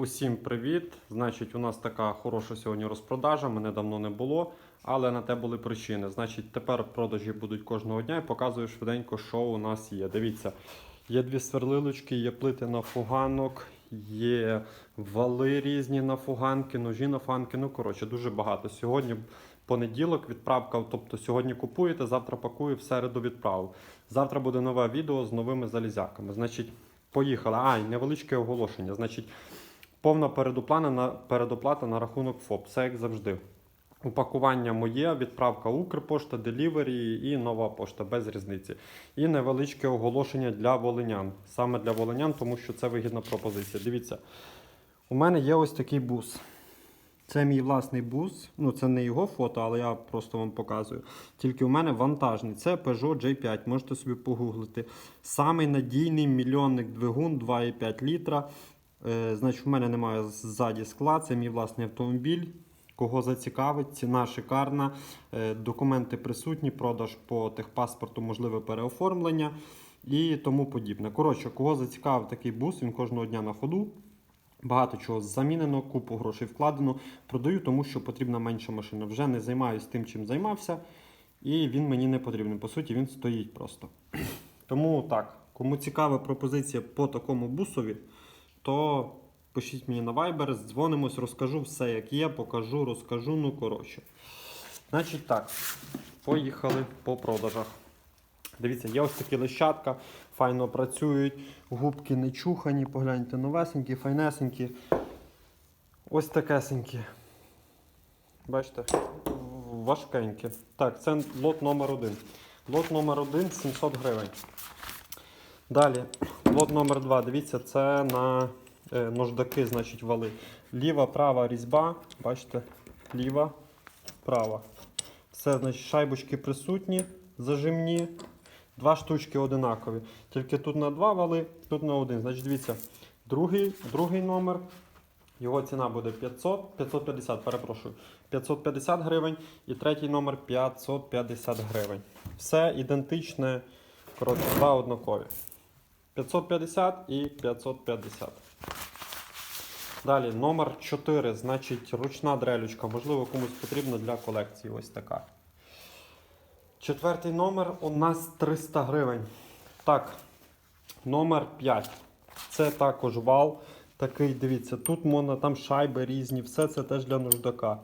Усім привіт! Значить, у нас така хороша сьогодні розпродажа, мене давно не було, але на те були причини. Значить, тепер продажі будуть кожного дня і показую швиденько, що у нас є. Дивіться, є дві сверлилочки, є плити на фуганок, є вали різні на фуганки, ножі на фуганки. Ну, коротше, дуже багато. Сьогодні понеділок, відправка, тобто сьогодні купуєте, завтра пакую, в середу відправив. Завтра буде нове відео з новими залізяками. Значить, поїхали. А, і невеличке оголошення. Значить, Повна передоплата на, передоплата на рахунок ФОП. Все як завжди. Упакування моє, відправка Укрпошта, Делівері і нова пошта без різниці. І невеличке оголошення для волинян. Саме для волинян, тому що це вигідна пропозиція. Дивіться, у мене є ось такий бус. Це мій власний бус. Ну, це не його фото, але я просто вам показую. Тільки у мене вантажний. Це Peugeot J5. Можете собі погуглити. Самий надійний мільйонник двигун 2,5 літра. Е, значить, у мене немає ззаді скла, це мій власний автомобіль. Кого зацікавить, ціна шикарна, е, документи присутні, продаж по техпаспорту, можливе переоформлення і тому подібне. Коротше, кого зацікавив такий бус, він кожного дня на ходу. Багато чого замінено, купу грошей вкладено. Продаю, тому що потрібна менша машина. Вже не займаюся тим, чим займався, і він мені не потрібен. По суті, він стоїть просто. Тому так, кому цікава пропозиція по такому бусові, то пишіть мені на Viber, дзвонимось, розкажу все, як є, покажу, розкажу. Ну, коротше. Значить так, поїхали по продажах. Дивіться, є ось такі лищатка, файно працюють, губки не чухані, погляньте, новесенькі, файнесенькі. Ось такесенькі. Бачите, важкенькі. Так, це лот номер один. Лот номер один 700 гривень. Далі, лот номер 2 Дивіться, це на е, нождаки, значить, вали. Ліва, права різьба. Бачите, ліва, права. Все, значить, шайбочки присутні, зажимні. Два штучки одинакові. Тільки тут на два вали, тут на один. Значить, дивіться, другий, другий номер. Його ціна буде 500, 550, перепрошую, 550 гривень. І третій номер 550 гривень. Все ідентичне, коротше, два однакові. 550 і 550. Далі, номер 4, значить ручна дрелючка. Можливо, комусь потрібна для колекції. Ось така. Четвертий номер у нас 300 гривень. Так, номер 5. Це також вал. Такий, дивіться, тут можна, там шайби різні, все це теж для нуждака.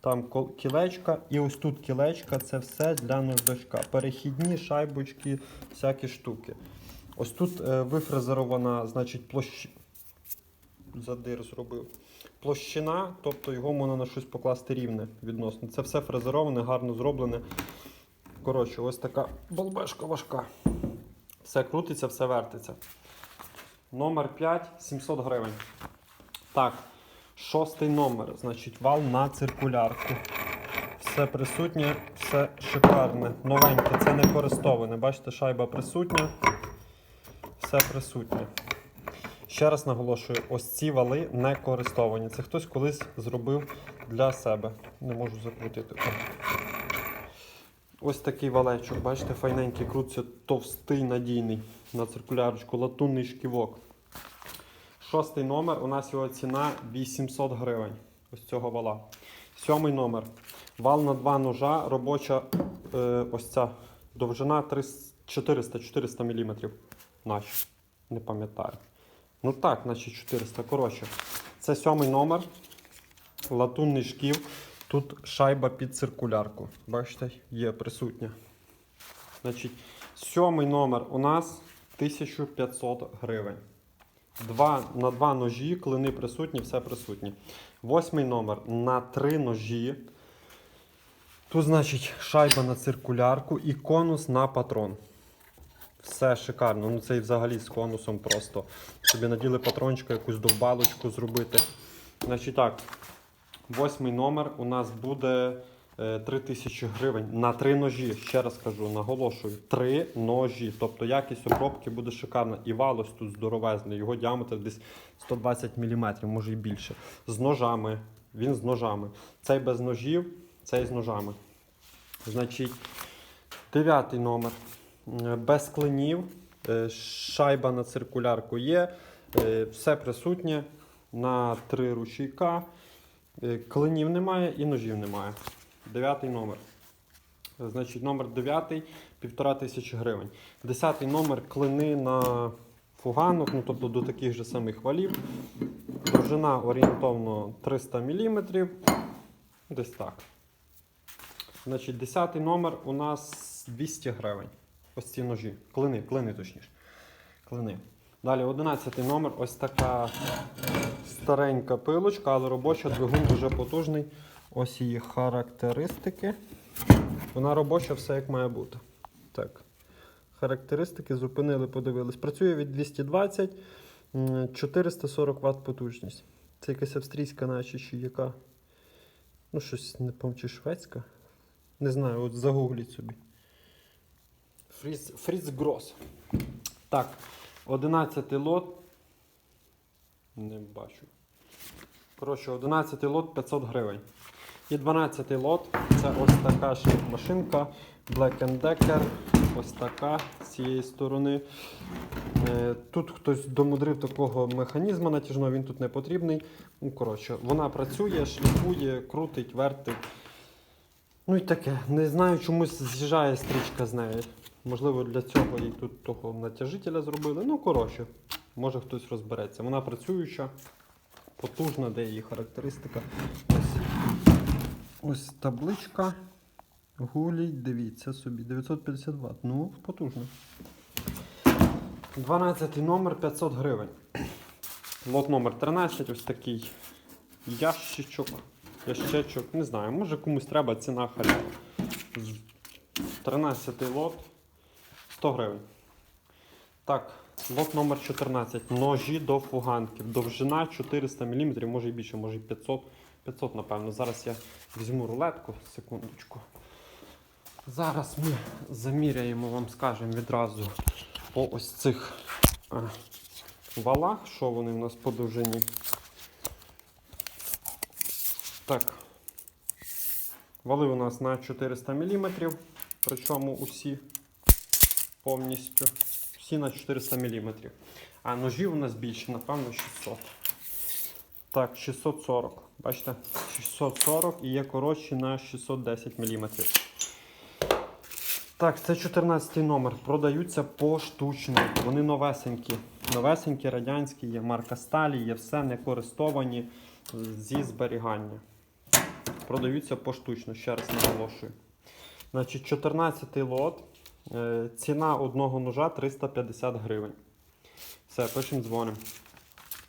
Там кілечка і ось тут кілечка, це все для нуждачка. Перехідні шайбочки, всякі штуки. Ось тут е, вифрезерована, значить, площ... задир зробив. Площина, тобто його можна на щось покласти рівне відносно. Це все фрезероване, гарно зроблене. Коротше, ось така болбешка важка. Все крутиться, все вертиться. Номер 5 700 гривень. Так, шостий номер. Значить, вал на циркулярку. Все присутнє, все шикарне. Новеньке, це не користоване. Бачите, шайба присутня. Все присутнє. Ще раз наголошую, ось ці вали не користовані. Це хтось колись зробив для себе. Не можу закрутити. Ось такий валечок, бачите, файненький, крутиться, товстий, надійний на циркулярочку, латунний шківок. Шостий номер, у нас його ціна 800 гривень. Ось цього вала. Сьомий номер. Вал на два ножа, робоча е, ось ця довжина 400-400 мм. Наче. Не пам'ятаю. Ну так, наче 400. Коротше, це сьомий номер. Латунний шків. Тут шайба під циркулярку. Бачите, є присутня. Значить, сьомий номер у нас 1500 гривень. Два, на два ножі, клини присутні, все присутнє. Восьмий номер на три ножі. Тут, значить, шайба на циркулярку і конус на патрон. Все шикарно. Ну це і взагалі з конусом просто. Собі наділи патрончика, якусь довбалочку зробити. Значить так, Восьмий номер у нас буде е, 3000 гривень на три ножі. Ще раз кажу, наголошую, три ножі. Тобто якість обробки буде шикарна. І вал ось тут здоровезний. Його діаметр десь 120 мм, може і більше. З ножами. Він з ножами. Цей без ножів, цей з ножами. Значить, дев'ятий номер. Е, Без клинів. Е, Шайба на циркулярку є. Е, Все присутнє. на три ручейка. Клинів немає і ножів немає. Дев'ятий номер. Значить, номер 9 півтора тисячі гривень. Десятий номер клини на фуганок, ну тобто до таких же самих валів. Довжина орієнтовно 300 мм. Десь так. Значить, 10 номер у нас 200 гривень. Ось ці ножі. Клини, клини точніше. Клини. Далі 11 номер. Ось така старенька пилочка, але робоча двигун дуже потужний. Ось її характеристики. Вона робоча, все як має бути. Так. Характеристики зупинили, подивились. Працює від 220, 440 Вт потужність. Це якась австрійська, наче чи яка. Ну, щось не пам'ятаю, шведська. Не знаю, от загугліть собі. Фріз, Фріз Грос. Так, 11 лот. Не бачу. Коротше, 11 лот 500 гривень. І 12 лот це ось така ж машинка Black Decker. Ось така з цієї сторони. Е, Тут хтось домудрив такого механізму натяжного, він тут не потрібний. Ну, коротше, вона працює, шліфує, крутить, вертить. Ну і таке. Не знаю, чомусь з'їжджає стрічка з неї. Можливо, для цього і тут того натяжителя зробили. Ну, коротше, може хтось розбереться. Вона працююча, потужна, де її характеристика. Ось, ось табличка. Гулій, дивіться собі, 950 Вт. Ну, потужно. 12 номер 500 гривень. Лот номер 13, ось такий ящичок, ящичок, не знаю, може комусь треба ціна халява. 13 лот 100 гривень. Так, лот номер 14. Ножі до фуганків. Довжина 400 мм, може і більше, може і 500. 500, напевно. Зараз я візьму рулетку, секундочку. Зараз ми заміряємо, вам скажемо відразу по ось цих е, валах, що вони в нас по довжині. Так. Вали у нас на 400 мм, причому усі повністю. Всі на 400 мм. А ножі у нас більше, напевно, 600. Так, 640. Бачите? 640 і є коротші на 610 мм. Так, це 14 номер. Продаються поштучно. Вони новесенькі. Новесенькі, радянські, є марка сталі, є все не користовані зі зберігання. Продаються поштучно, ще раз наголошую. Значить, 14 лот. Е, Ціна одного ножа 350 гривень. Все, пишемо дзвонимо.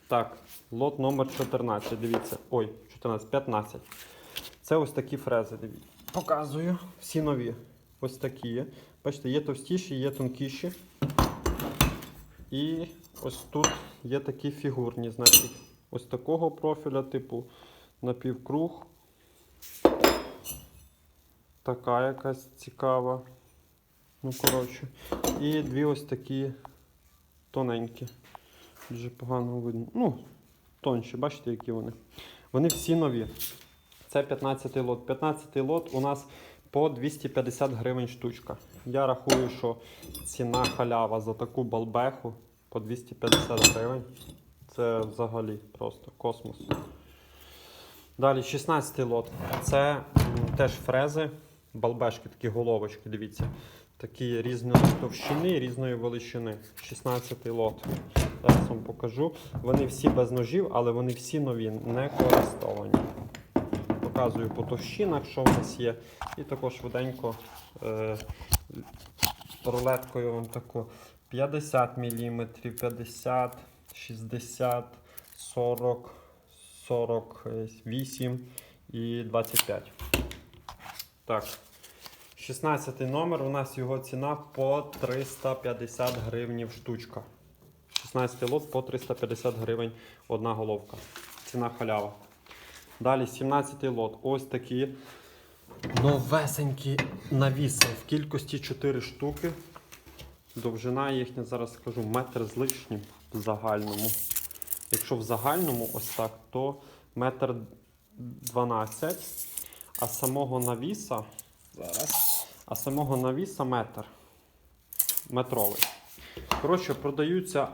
Так, лот номер 14. Дивіться. Ой, 14, 15. Це ось такі фрези. Дивіться. Показую. Всі нові. Ось такі. Бачите, є товстіші, є тонкіші. І ось тут є такі фігурні, значить, ось такого профіля, типу напівкруг. Така якась цікава. Ну, коротше. І дві ось такі тоненькі. Дуже погано видно. Ну, тонші, бачите, які вони. Вони всі нові. Це 15 лот. 15 лот у нас по 250 гривень штучка. Я рахую, що ціна халява за таку балбеху по 250 гривень. Це взагалі просто космос. Далі 16 лот. Це теж фрези, балбешки, такі головочки, дивіться. Такі різної товщини, різної величини. 16 лот. Зараз вам покажу. Вони всі без ножів, але вони всі нові, не користовані. Показую по товщинах, що в нас є. І також швиденько е, рулеткою вам таку 50 мм, 50, 60, 40, 48 і 25. Так. 16 номер. У нас його ціна по 350 гривнів штучка. 16 лот по 350 гривень одна головка. Ціна халява. Далі 17 лот. Ось такі новесенькі навіси в кількості 4 штуки. Довжина їхня, зараз скажу, метр з лишнім в загальному. Якщо в загальному ось так, то метр 12, а самого навіса зараз, а самого навіса метр метровий. Коротше, продаються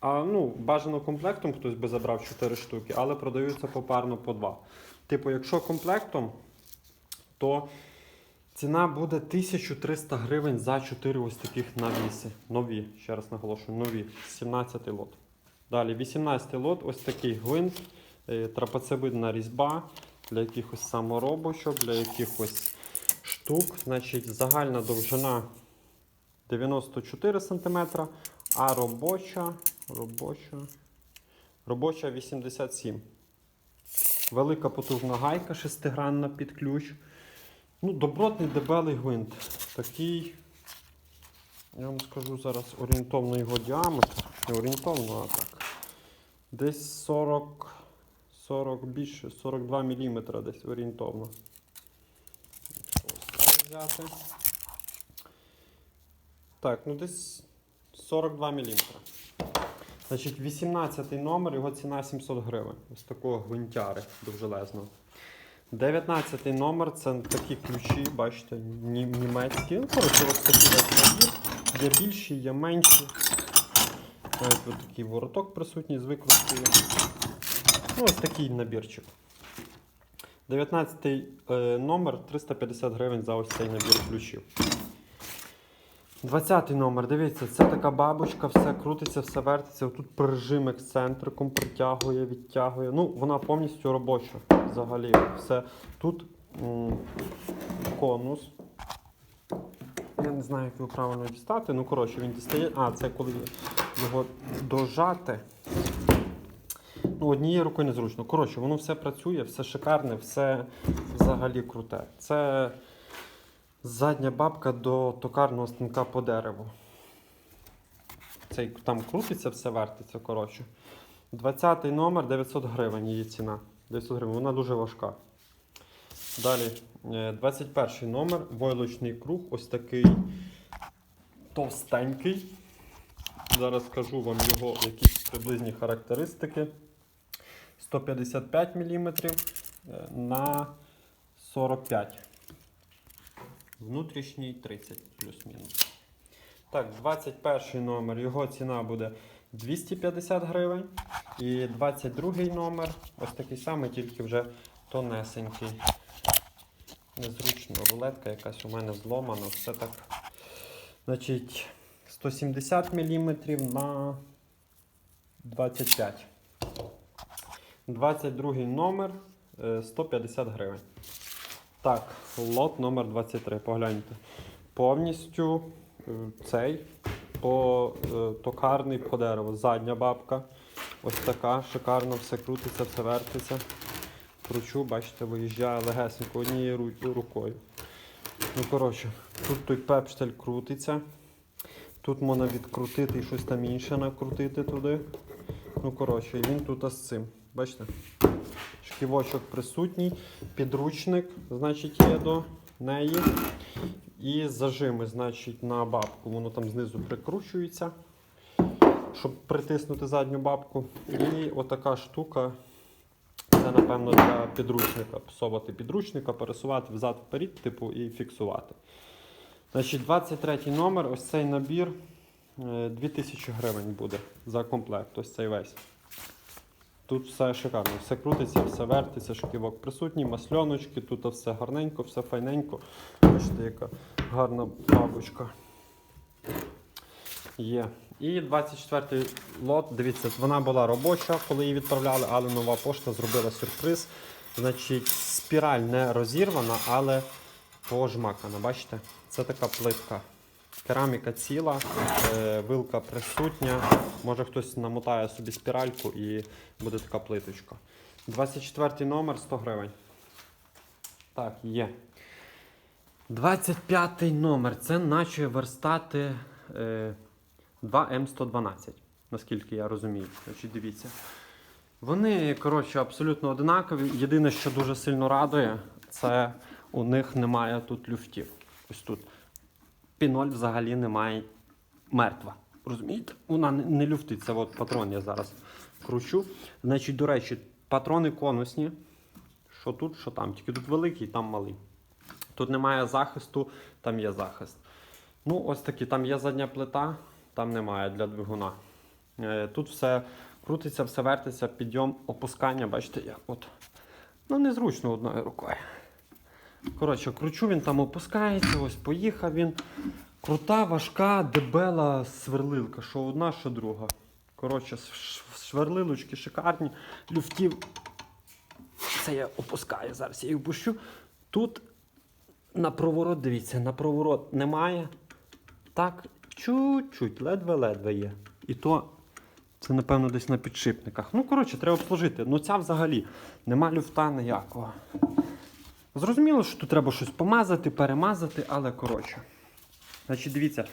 А ну, бажано комплектом хтось би забрав 4 штуки, але продаються попарно по 2. Типу, якщо комплектом, то ціна буде 1300 гривень за 4 ось таких навіси. Нові, ще раз наголошую, нові. 17 лот. Далі 18 лот, ось такий гвинт, е, трапецевидна різьба для якихось саморобочок, для якихось штук. Значить, загальна довжина 94 см, а робоча, робоча, робоча 87 Велика потужна гайка шестигранна під ключ. Ну, добротний дебелий гвинт. Такий, я вам скажу зараз орієнтовно його діаметр. Не орієнтовно, а так. Десь 40, 40 більше, 42 мм десь орієнтовно. Взяти. Так, ну десь 42 мм. Значить, 18 номер, його ціна 700 гривень. Ось такого гвинтяри довжелезного. 19 номер це такі ключі, бачите, німецькі. Ну, коротше, ось такі. Є більші, є менші. Ось такий вороток присутній з викруткою. Ну, ось такий набірчик. 19 е, номер 350 гривень за ось цей набір ключів. 20 номер, дивіться, це така бабочка, все крутиться, все вертиться. Тут прижим ексцентриком притягує, відтягує. Ну, вона повністю робоча взагалі. Все. Тут м, конус. Я не знаю, як його правильно дістати. Ну, коротше, він дістає. А, це коли його дожати. Ну, однією рукою незручно. Коротше, воно все працює, все шикарне, все взагалі круте. Це задня бабка до токарного станка по дереву. Цей там крутиться, все вертиться, коротше. 20 номер 900 гривень її ціна. 900 гривень, вона дуже важка. Далі, е, 21 номер, войлочний круг, ось такий товстенький. Зараз скажу вам його якісь приблизні характеристики. 155 мм на 45 Внутрішній 30 плюс-мінус. Так, 21 номер, його ціна буде 250 гривень. І 22 номер, ось такий самий, тільки вже тонесенький. Незручно, рулетка якась у мене зломана, все так. Значить, 170 мм на 25. 22 номер е, 150 гривень. Так, лот номер 23, погляньте. Повністю е, цей по е, токарний по дереву. Задня бабка. Ось така, шикарно, все крутиться, все вертиться. Кручу, бачите, виїжджає легесенько однією рукою. Ну, коротше, тут той пепштель крутиться. Тут можна відкрутити і щось там інше накрутити туди. Ну, коротше, і він тут з цим. Бачите? Шківочок присутній, підручник, значить, є до неї. І зажими, значить, на бабку. Воно там знизу прикручується, щоб притиснути задню бабку. І отака штука. Це, напевно, для підручника. Псовати підручника, пересувати взад вперед, типу, і фіксувати. Значить, 23 номер, ось цей набір е, 2000 гривень буде за комплект. Ось цей весь. Тут все шикарно, все крутиться, все вертиться, шківок присутній, масльоночки, тут все гарненько, все файненько. Бачите, яка гарна бабочка. Є. І 24-й лот, дивіться, вона була робоча, коли її відправляли, але нова пошта зробила сюрприз. Значить, спіраль не розірвана, але пожмакана. Бачите? Це така плитка. Кераміка ціла, е, вилка присутня. Може хтось намотає собі спіральку і буде така плиточка. 24 номер 100 гривень. Так, є. 25 номер. Це наче верстати е, 2М112, наскільки я розумію. Значить, дивіться. Вони, коротше, абсолютно одинакові. Єдине, що дуже сильно радує, це у них немає тут люфтів. Ось тут. Піноль взагалі немає мертва. Розумієте? Вона не, люфтиться. От патрон я зараз кручу. Значить, до речі, патрони конусні. Що тут, що там. Тільки тут великий, там малий. Тут немає захисту, там є захист. Ну, ось такі, там є задня плита, там немає для двигуна. Е, Тут все крутиться, все вертиться, підйом, опускання. Бачите, як от. Ну, незручно одною рукою. Коротше, кручу, він там опускається, ось поїхав він. Крута, важка, дебела сверлилка, що одна, що друга. Коротше, ш- сверлилочки шикарні, люфтів. Це я опускаю, зараз я їх пущу. Тут на проворот, дивіться, на проворот немає. Так, чуть-чуть, ледве-ледве є. І то це, напевно, десь на підшипниках. Ну, коротше, треба обслужити. Ну, ця взагалі нема люфта ніякого. Зрозуміло, що тут треба щось помазати, перемазати, але коротше. Значить, дивіться,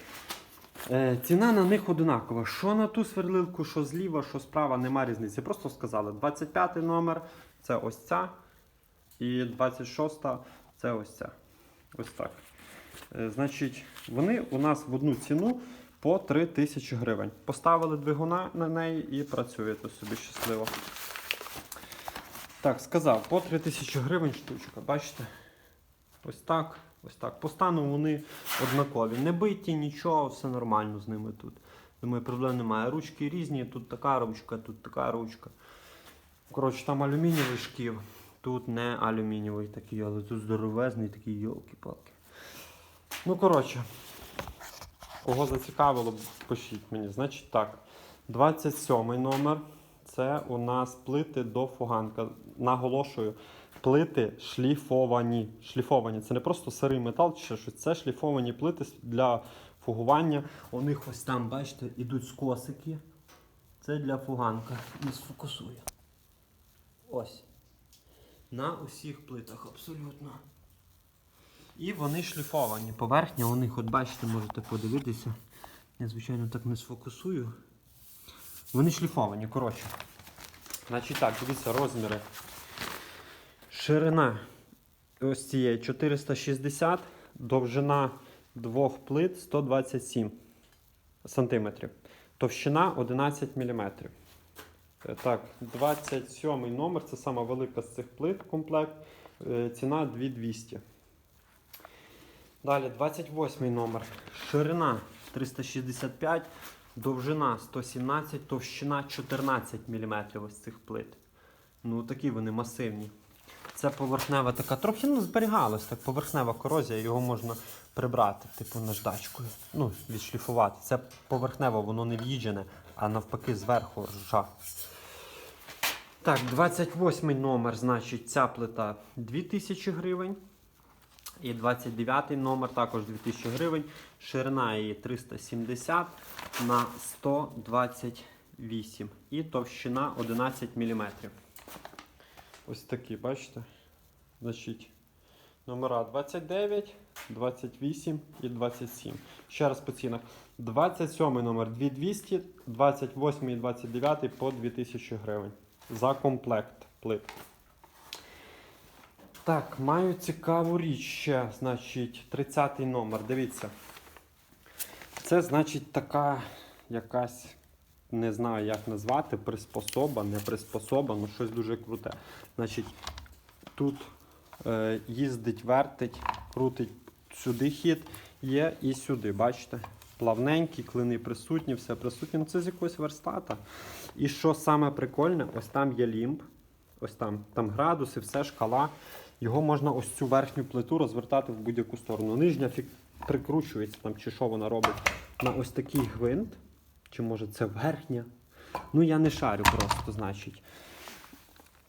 е, ціна на них одинакова. Що на ту сверлилку, що зліва, що справа, нема різниці. Просто сказали, 25 номер це ось ця. І 26 це ось ця. Ось так. Е, Значить, вони у нас в одну ціну по 3 тисячі гривень. Поставили двигуна на неї і працюєте собі щасливо. Так, сказав, по 3 тисячі гривень штучка. Бачите? Ось так. Ось так. По стану вони однакові. Не биті, нічого, все нормально з ними тут. Думаю, проблем немає. Ручки різні, тут така ручка, тут така ручка. Коротше, там алюмінієвий шків. Тут не алюмінієвий такий, але тут здоровезний такий, йолки-палки. Ну, коротше, кого зацікавило, пишіть мені. Значить так, 27 номер. Це у нас плити до фуганка. Наголошую, плити шліфовані. Шліфовані. Це не просто сирий метал чи щось. Це шліфовані плити для фугування. У них ось там, бачите, ідуть скосики. Це для фуганка. Не сфокусує. Ось. На усіх плитах абсолютно. І вони шліфовані. Поверхня у них, от бачите, можете подивитися. Я, звичайно, так не сфокусую. Вони шліфовані, коротше. Значить так, дивіться, розміри. Ширина ось цієї 460, довжина двох плит 127 сантиметрів. Товщина 11 мм. Так, 27 номер, це сама велика з цих плит комплект. Е, Ціна 2200. Далі 28 номер. Ширина 365, довжина 117, товщина 14 мм ось цих плит. Ну, такі вони масивні. Це поверхнева така, трохи ну, зберігалась, так поверхнева корозія, його можна прибрати, типу наждачкою. Ну, відшліфувати. Це поверхнево, воно не в'їджене, а навпаки зверху ржа. Так, 28 номер, значить, ця плита 2000 гривень. І 29 номер також 2000 гривень. Ширина її 370 на 128. І товщина 11 мм. Ось такі, бачите? Значить, номера 29, 28 і 27. Ще раз по цінах. 27 номер 2200, 28 і 29 по 2000 гривень. За комплект плит. Так, маю цікаву річ ще, значить, 30 номер. Дивіться. Це, значить, така якась, не знаю, як назвати, приспособа, не приспособа, ну щось дуже круте. Значить, тут е, їздить, вертить, крутить сюди хід є і сюди, бачите? Плавненькі, клини присутні, все присутнє. Ну це з якогось верстата. І що саме прикольне, ось там є лімб, ось там, там градуси, все шкала. Його можна ось цю верхню плиту розвертати в будь-яку сторону. Нижня прикручується там, чи що вона робить на ось такий гвинт. Чи може це верхня? Ну я не шарю просто, значить.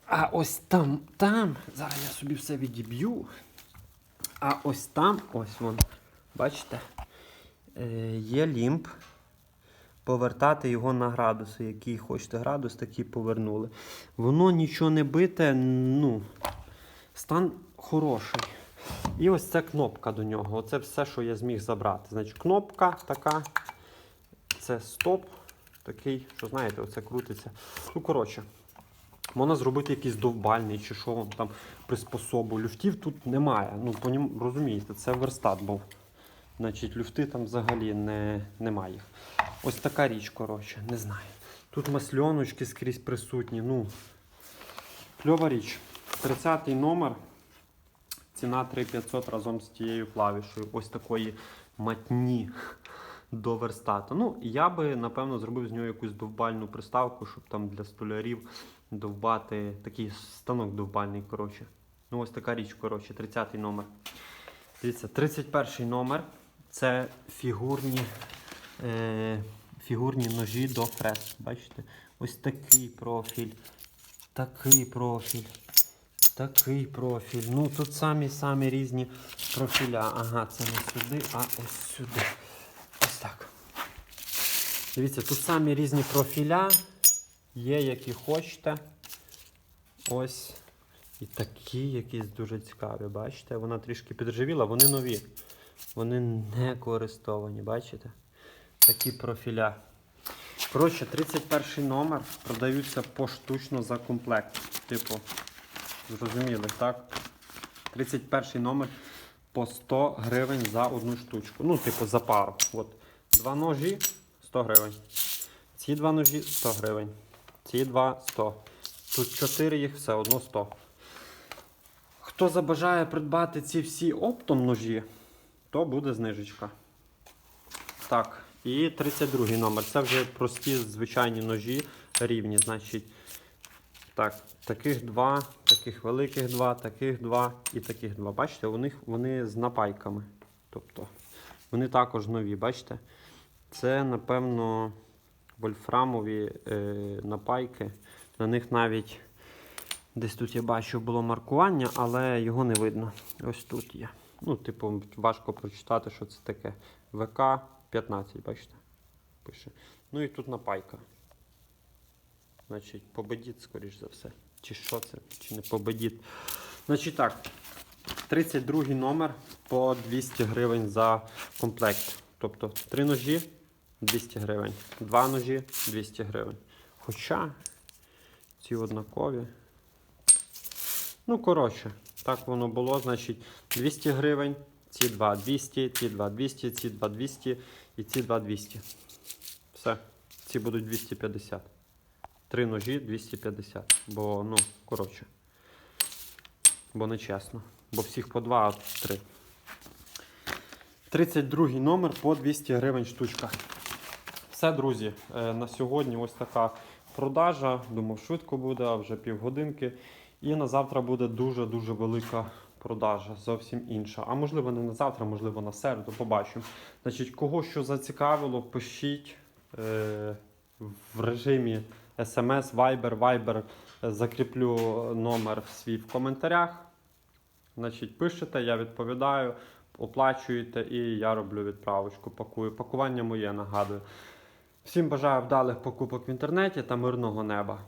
А ось там, там, зараз я собі все відіб'ю. А ось там, ось вон, бачите, е, є лімб. Повертати його на градуси, який хочете градус, такий повернули. Воно нічого не бите, ну, стан хороший. І ось ця кнопка до нього. Оце все, що я зміг забрати. Значить, кнопка така. Це стоп. Такий, що знаєте, оце крутиться. Ну, коротше, можна зробити якийсь довбальний чи що вам там приспособу. Люфтів тут немає. Ну, розумієте, це верстат був. Значить, люфти там взагалі не, немає. Ось така річ, коротше, не знаю. Тут масльоночки скрізь присутні. Ну, кльова річ. 30 номер. Ціна 3500 разом з тією клавішою. Ось такої матні. до верстату. Ну, я би, напевно, зробив з нього якусь довбальну приставку, щоб там для столярів довбати такий станок довбальний, коротше. Ну, ось така річ, коротше, 30 номер. Дивіться, 31 номер це фігурні, е, фігурні ножі до фрез. Бачите? Ось такий профіль, такий профіль, такий профіль. Ну тут самі самі різні профіля. Ага, це не сюди, а ось сюди. Ось так. Дивіться, тут самі різні профіля. Є, які хочете. Ось. І такі якісь дуже цікаві, бачите? Вона трішки підржавіла, вони нові. Вони не користовані, бачите? Такі профіля. Коротше, 31 номер продаються поштучно за комплект. Типу, зрозуміли, так? 31 номер по 100 гривень за одну штучку. Ну, типу, за пару. От. Два ножі 100 гривень. Ці два ножі 100 гривень. Ці два 100. Тут 4 їх все одно 100. Хто забажає придбати ці всі оптом ножі, то буде знижечка. Так, і 32 номер. Це вже прості звичайні ножі рівні. Значить, так, таких два, таких великих два, таких два і таких два. Бачите, у них вони з напайками. Тобто, вони також нові, бачите? Це, напевно, вольфрамові е, напайки. На них навіть десь тут я бачу було маркування, але його не видно. Ось тут є. Ну, типу, важко прочитати, що це таке. ВК 15, бачите? Пише. Ну і тут напайка. Значить, победіт, скоріш за все. Чи що це, чи не победіт. Значить так. 32 номер по 200 гривень за комплект. Тобто три ножі 200 гривень, два ножі 200 гривень. Хоча ці однакові. Ну, коротше, так воно було. Значить, 200 гривень, ці два 200, ці два 200, ці два 200 і ці два 200. Все. Ці будуть 250. Три ножі 250. Бо, ну, коротше. Бо не чесно. Бо всіх по два, а тут три. 32 номер по 200 гривень штучка. Все, друзі, е, на сьогодні ось така продажа. Думав, швидко буде, а вже півгодинки. І на завтра буде дуже-дуже велика продажа, зовсім інша. А можливо, не на завтра, можливо, на середу. Побачимо. Значить, кого що зацікавило, пишіть е, в режимі Viber, Viber. Е, Закріплю номер свій в коментарях. Значить, пишете, я відповідаю, оплачуєте і я роблю відправочку. Пакую. Пакування моє нагадую. Всім бажаю вдалих покупок в інтернеті та мирного неба.